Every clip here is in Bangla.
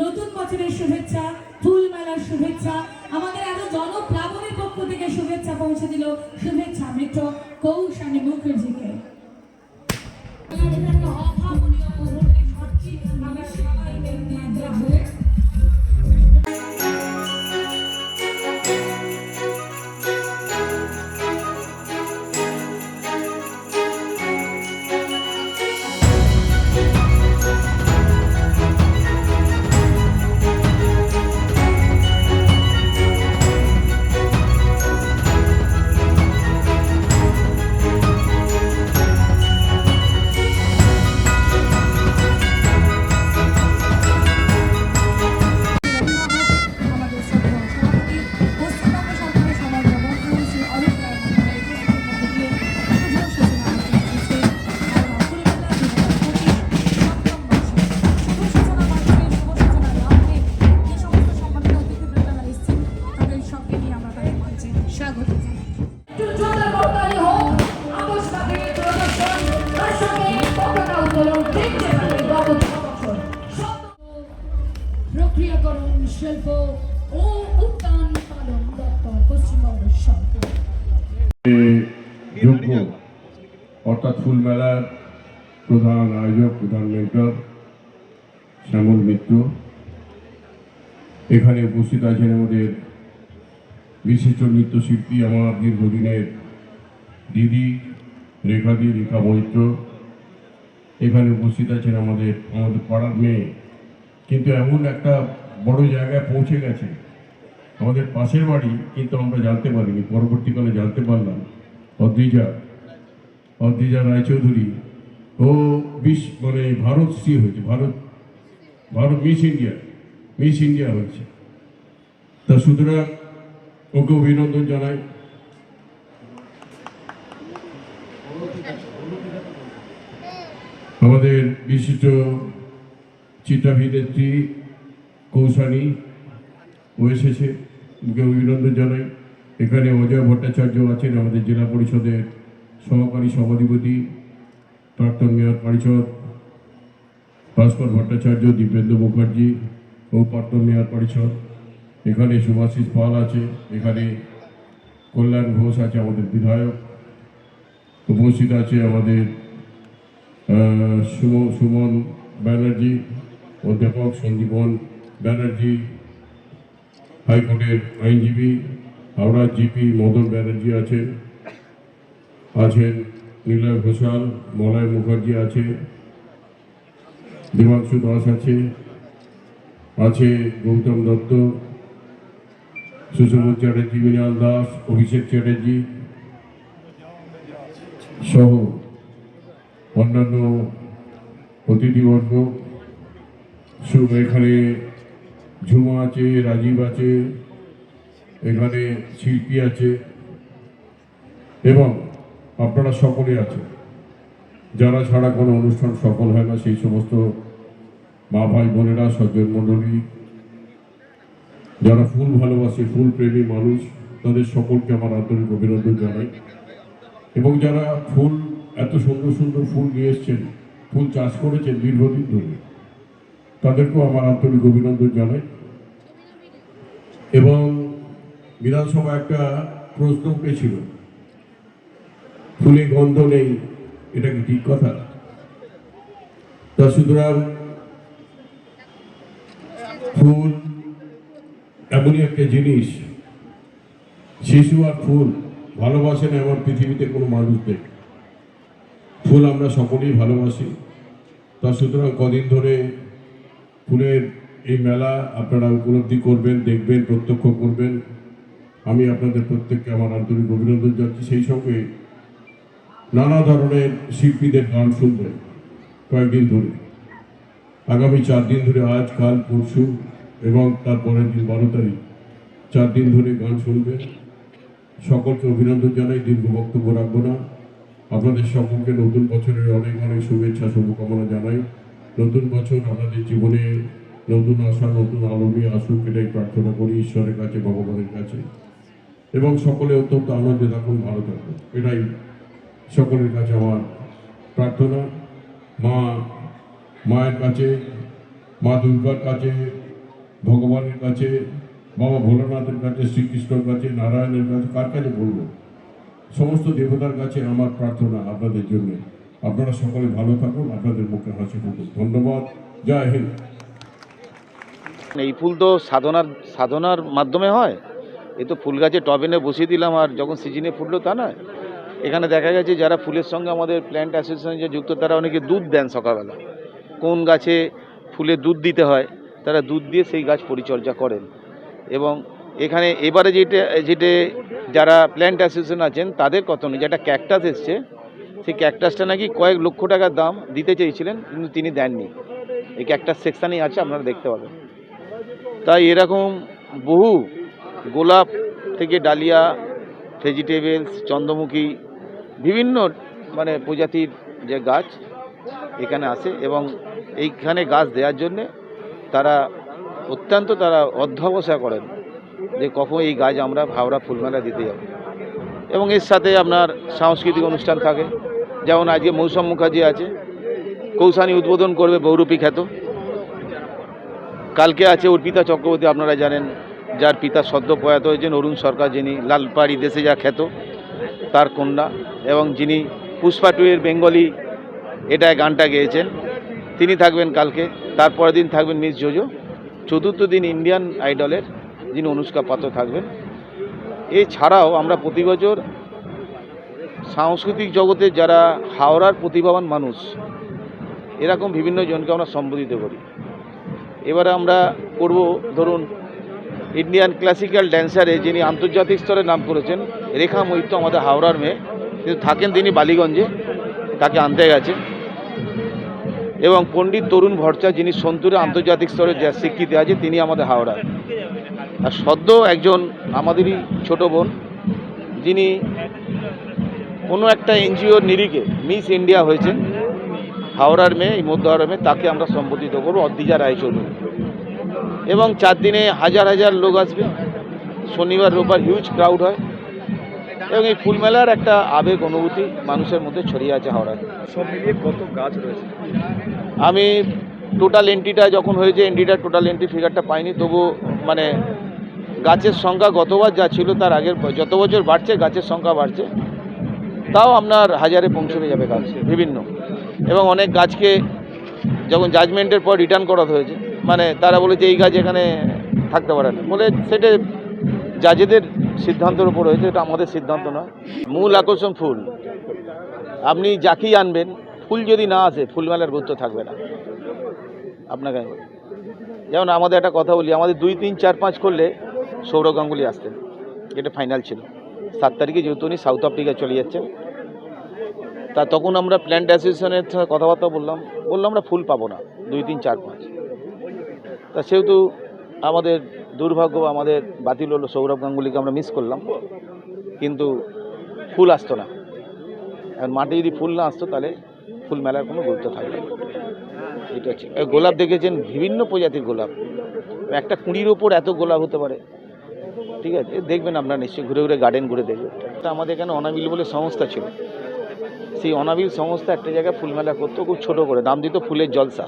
নতুন বছরের শুভেচ্ছা, ফুল মেলার শুভেচ্ছা, আমাদের এত জনপ্লাবনের পক্ষ থেকে শুভেচ্ছা পৌঁছে দিল শুভেচ্ছা মিত্র কৌশানী মুখার্জিকে। আমরা সবাই পতাকা দেখতে পাবে গত বছর প্রক্রিয়াকরণ, শিল্প ও উদ্যান পালন দপ্তর, পশ্চিমবঙ্গ সরকার। অর্থাৎ ফুলমেলার প্রধান আয়োজক, প্রধান মেন্টর শ্যামল মিত্র। এখানে উপস্থিত আছেন আমাদের বিশিষ্ট নৃত্যশিল্পী, আমার দীর্ঘদিনের দিদি রেখাদি রেখা মৈত্র এখানে উপস্থিত আছেন আমাদের আমাদের পাড়ার মেয়ে। কিন্তু এমন একটা বড় জায়গায় পৌঁছে গেছে। আমাদের পাশের বাড়ি, কিন্তু আমরা জানতে পারিনি, পরবর্তীকালে জানতে পারলাম। অদ্রিজা অদ্রিজা রায়চৌধুরী। ও বিশ মানে ভারত শ্রী হয়েছে, Bharat Bharat Miss India Miss India হয়েছে। তা সুতরাং ওকে অভিনন্দন জানাই। আমাদের বিশিষ্ট চিত্রাভিনেত্রী কৌশানী ও এসেছে ওকে অভিনন্দন জানাই। এখানে অজয় ভট্টাচার্য আছেন, আমাদের জেলা পরিষদের সহকারী সভাধিপতি প্রাক্তন মেয়র পরিষদ ভাস্কর ভট্টাচার্য, দীপেন্দ্র মুখার্জি ও প্রাক্তন মেয়র পরিষদ। এখানে সুভাষিস পাল আছে, এখানে কল্যাণ ঘোষ আছে, আমাদের বিধায়ক উপস্থিত আছে, আমাদের আহ, সুমন ব্যানার্জি অধ্যাপক সঞ্জীবন ব্যানার্জি হাইকোর্টের আইনজীবী হাওড়া জিপি মদন ব্যানার্জি আছেন আছেন নীলয় ঘোষাল মলয় মুখার্জি আছে দেবাংশু দাস আছে আছে গৌতম দত্ত সুশোভন চ্যাটার্জি মৃণাল দাস অভিষেক চ্যাটার্জি সহ অন্যান্য অতিথিবর্গ শুভ এখানে ঝুমা আছে, রাজীব আছে, এখানে শিল্পী আছে, এবং আপনারা সকলে আছে যারা ছাড়া কোনো অনুষ্ঠান সফল হয় না, সেই সমস্ত মা ভাই বোনেরা, সজ্জন মণ্ডলী, যারা ফুল ভালোবাসে, ফুল প্রেমী মানুষ, তাদের সকলকে আমার আন্তরিক অভিনন্দন জানাই। এবং যারা ফুল এত সুন্দর সুন্দর ফুল নিয়ে এসছেন, ফুল চাষ করেছেন দীর্ঘদিন ধরে। তাদেরকেও আমার আন্তরিক অভিনন্দন জানাই। এবং বিধানসভা একটা প্রশ্ন উঠেছিল, ফুলে গন্ধ নেই, এটা কি ঠিক কথা? তা সুতরাং ফুল এমনই একটা জিনিস, শিশু আর ফুল ভালোবাসেন এমন পৃথিবীতে কোনো মানুষ নেই ফুল আমরা সকলেই ভালোবাসি। তা সুতরাং কদিন ধরে ফুলের এই মেলা আপনারা উপলব্ধি করবেন, দেখবেন, প্রত্যক্ষ করবেন। আমি আপনাদের প্রত্যেককে আমার আন্তরিক অভিনন্দন জানাচ্ছি। সেই সঙ্গে নানা ধরনের শিল্পীদের গান শুনবেন কয়েকদিন ধরে। আগামী চার দিন ধরে আজ, কাল, পরশু এবং তারপরের দিন বারো তারিখ চার দিন ধরে গান শুনবেন। সকলকে অভিনন্দন জানাই। দীর্ঘ বক্তব্য রাখব না। আপনাদের সকলকে নতুন বছরের অনেক অনেক শুভেচ্ছা, শুভকামনা জানাই। নতুন বছর আপনাদের জীবনে নতুন আশা, নতুন আলো নিয়ে আসুক এটাই প্রার্থনা করি ঈশ্বরের কাছে, ভগবানের কাছে। এবং সকলে অত্যন্ত আনন্দে থাকুন, ভালো থাকুন। এটাই সকলের কাছে আমার প্রার্থনা। মা, মায়ের কাছে, মা দুর্গার কাছে, ভগবানের কাছে, বাবা ভোলানাথের কাছে, শ্রীকৃষ্ণর কাছে, নারায়ণের কাছে, কার কাছে বলব? সমস্ত দেবতার কাছে আমার প্রার্থনা আপনাদের জন্য। আপনারা সকলে ভালো থাকুন, আপনাদের মুখে হাসি ফুটুক। ধন্যবাদ। জয় হিন্দ। এই ফুল তো সাধনার সাধনার মাধ্যমে হয়। এ তো ফুল গাছে টব এনে বসিয়ে দিলাম, আর যখন সিজনে ফুটলো তা নয়। এখানে দেখা গেছে যারা ফুলের সঙ্গে আমাদের প্ল্যান্ট অ্যাসোসিয়েশনে যে যুক্ত, তারা অনেকে দুধ দেন সকালবেলা। কোন গাছে ফুলে দুধ দিতে হয়, তারা দুধ দিয়ে সেই গাছ পরিচর্যা করেন। এবং এখানে এবারে যেটা যেটা যারা প্ল্যান্ট অ্যাসোসিয়েশন আছেন, তাদের কথা নেই যেটা ক্যাকটাস এসছে। সেই ক্যাকটাসটা নাকি কয়েক লক্ষ টাকার দাম দিতে চেয়েছিলেন, কিন্তু তিনি দেননি। এই ক্যাকটাস সেকশানেই আছে, আপনারা দেখতে পাবেন। তাই এরকম বহু গোলাপ থেকে ডালিয়া ভেজিটেবলস চন্দ্রমুখী, বিভিন্ন মানে প্রজাতির যে গাছ এখানে আসে এবং এইখানে গাছ দেওয়ার জন্যে তারা অত্যন্ত তারা অধ্যবসা করেন। যে কখন এই গাছ আমরা ভাওড়া ফুলমেলা দিতে যাব। এবং এর সাথে আপনার সাংস্কৃতিক অনুষ্ঠান থাকে। যেমন আজকে মৌসুম মুখার্জি আছে। কৌশানি উদ্বোধন করবে বহুরূপী খ্যাত। কালকে আছে অর্পিতা চক্রবর্তী, আপনারা জানেন, যার পিতা সদ্য প্রয়াত হয়েছেন, অরুণ সরকার যিনি লালপাড়ি দেশে যা খ্যাত, তার কন্যা এবং যিনি পুষ্পা টুয়ের বেঙ্গলি এটা গানটা গেয়েছেন। তিনি থাকবেন কালকে, তারপরের দিন থাকবেন মিস জোজো। চতুর্থ দিন ইন্ডিয়ান আইডলের যিনি অনুষ্কা পাত্র থাকবেন। এছাড়াও আমরা প্রতি বছর সাংস্কৃতিক জগতে যারা হাওড়ার প্রতিভাবান মানুষ, এরকম বিভিন্ন জনকে আমরা সম্বোধিত করি। এবারে আমরা করব ধরুন ইন্ডিয়ান ক্লাসিক্যাল ড্যান্সারে যিনি আন্তর্জাতিক স্তরে নাম করেছেন, রেখা মৈত্র আমাদের হাওড়ার মেয়ে। কিন্তু থাকেন তিনি বালিগঞ্জে, তাকে আনতে গেছে। এবং পণ্ডিত তরুণ ভট্টাচার্য যিনি সন্তুরে আন্তর্জাতিক স্তরে যা স্বীকৃতি আছে, তিনি আমাদের হাওড়ার। আর সদ্য একজন আমাদেরই ছোট বোন যিনি কোনো একটা এনজিওর নিরিখে মিস ইন্ডিয়া হয়েছে হাওড়ার মেয়ে এই মধ্য হাওড়ার মেয়ে তাকে আমরা সম্বোধিত করব অদ্দিজা রায়চৌধুরী। এবং চার দিনে হাজার হাজার লোক আসবে শনিবার রোববার হিউজ ক্রাউড হয় এবং এই ফুলমেলার একটা আবেগ অনুভূতি মানুষের মধ্যে ছড়িয়ে আছে হাওড়ায়। সব মিলিয়ে কত গাছ রয়েছে? আমি টোটাল এন্ট্রিটা যখন হয়েছে এন্ট্রিটা টোটাল এন্ট্রি ফিগারটা পাইনি তবু মানে গাছের সংখ্যা গতবার যা ছিল তার আগের যত বছর বাড়ছে, গাছের সংখ্যা বাড়ছে, তাও আপনার হাজারে পৌঁছবে যাবে গাছ, বিভিন্ন। এবং অনেক গাছকে যখন জাজমেন্টের পর রিটার্ন করা হয়েছে মানে তারা বলেছে এই গাছ এখানে থাকতে পারে না। বলে সেটা জাজেদের সিদ্ধান্তের উপর হয়েছে, এটা আমাদের সিদ্ধান্ত নয়। মূল আকর্ষণ ফুল। আপনি যাকেই আনবেন, ফুল যদি না আসে, ফুলমেলার গুরুত্ব থাকবে না। আপনাকে যেমন আমাদের একটা কথা বলি, আমাদের দুই, তিন, চার, পাঁচ করলে সৌরভ গাঙ্গুলি আসতেন। এটা ফাইনাল ছিল। সাত তারিখে যেহেতু উনি সাউথ আফ্রিকা চলে যাচ্ছেন, তা তখন আমরা প্ল্যান্ট অ্যাসোসিয়েশনের কথাবার্তা বললাম। বললাম আমরা ফুল পাবো না, দুই তিন চার পাঁচ। তা সেহেতু আমাদের দুর্ভাগ্য, আমাদের বাতিল হলো সৌরভ গাঙ্গুলিকে আমরা মিস করলাম। কিন্তু ফুল আসতো না। আর মাঠে যদি ফুল না আসতো, তাহলে ফুল মেলার কোনো গুরুত্ব থাকবে এটা হচ্ছে। গোলাপ দেখেছেন? বিভিন্ন প্রজাতির গোলাপ। একটা কুঁড়ির ওপর এত গোলাপ হতে পারে। ঠিক আছে? দেখবেন আপনারা নিশ্চয়ই ঘুরে ঘুরে গার্ডেন ঘুরে দেখবেন। তা আমাদের এখানে অনাবিল বলে সংস্থা ছিল। সেই অনাবিল সংস্থা একটা জায়গায় ফুল মেলা করতো, খুব ছোটো করে, নাম দিত ফুলের জলসা।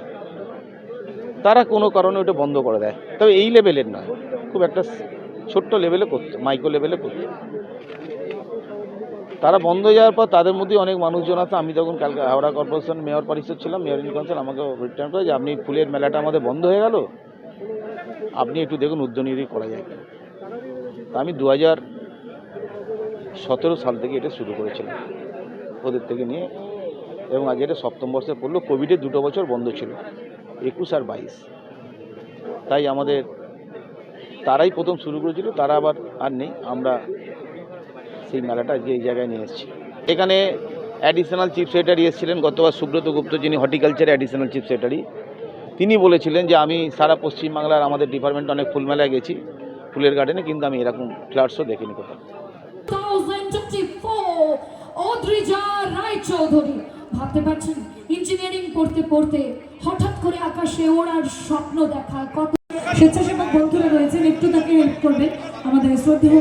তারা কোনো কারণে ওটা বন্ধ করে দেয়। তবে এই লেভেলের নয়, খুব একটা ছোট্ট লেভেলে করতো মাইক্রো লেভেলে করতো। তারা বন্ধ হয়ে যাওয়ার পর তাদের মধ্যে অনেক মানুষজন আছে। আমি তখন কালকে হাওড়া কর্পোরেশন মেয়র পরিষদ ছিলাম মেয়র ইন কাউন্সিল আমাকে রিটার্ন করে যে, আপনি ফুলের মেলাটা আমাদের বন্ধ হয়ে গেল? আপনি একটু দেখুন উদ্যোগী করা যায় আমি দু হাজার সতেরো সাল থেকে এটা শুরু করেছিলাম, ওদের থেকে নিয়ে। এবং আজ এটা সপ্তম বর্ষে পড়ল কোভিডে দুটো বছর বন্ধ ছিল, একুশ আর বাইশ। তাই আমাদের, তারাই প্রথম শুরু করেছিল, তারা আবার আর নেই। আমরা সেই মেলাটা আজকে এই জায়গায় নিয়ে এসেছি। এখানে অ্যাডিশনাল চিফ সেক্রেটারি এসেছিলেন, গতবার সুব্রত গুপ্ত, যিনি হর্টিকালচার অ্যাডিশনাল চিফ সেক্রেটারি তিনি বলেছিলেন যে আমি সারা পশ্চিমবাংলার আমাদের ডিপার্টমেন্টে অনেক ফুল মেলায় গেছি। ফুলের গার্ডেনে কিন্তু আমি এরকম শো দেখিনি কোথাও। 2024 অদ্রিজা রায়চৌধুরী। ভাবতে পারছেন ইঞ্জিনিয়ারিং পড়তে পড়তে হঠাৎ করে আকাশে ওড়ার স্বপ্ন দেখা কত স্বেচ্ছাসেবক বন্ধুরা রয়েছেন একটু তাকে হেল্প করবেন। আমাদের শ্রদ্ধেয়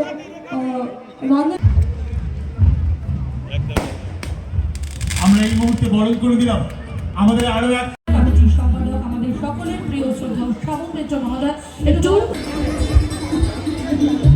আমরা এই মুহূর্তে বরণ করে দিলাম। আমাদের আরও এক আমাদের সকলের প্রিয় শ্রদ্ধা মিত্র মহোদয় একটু Thank you.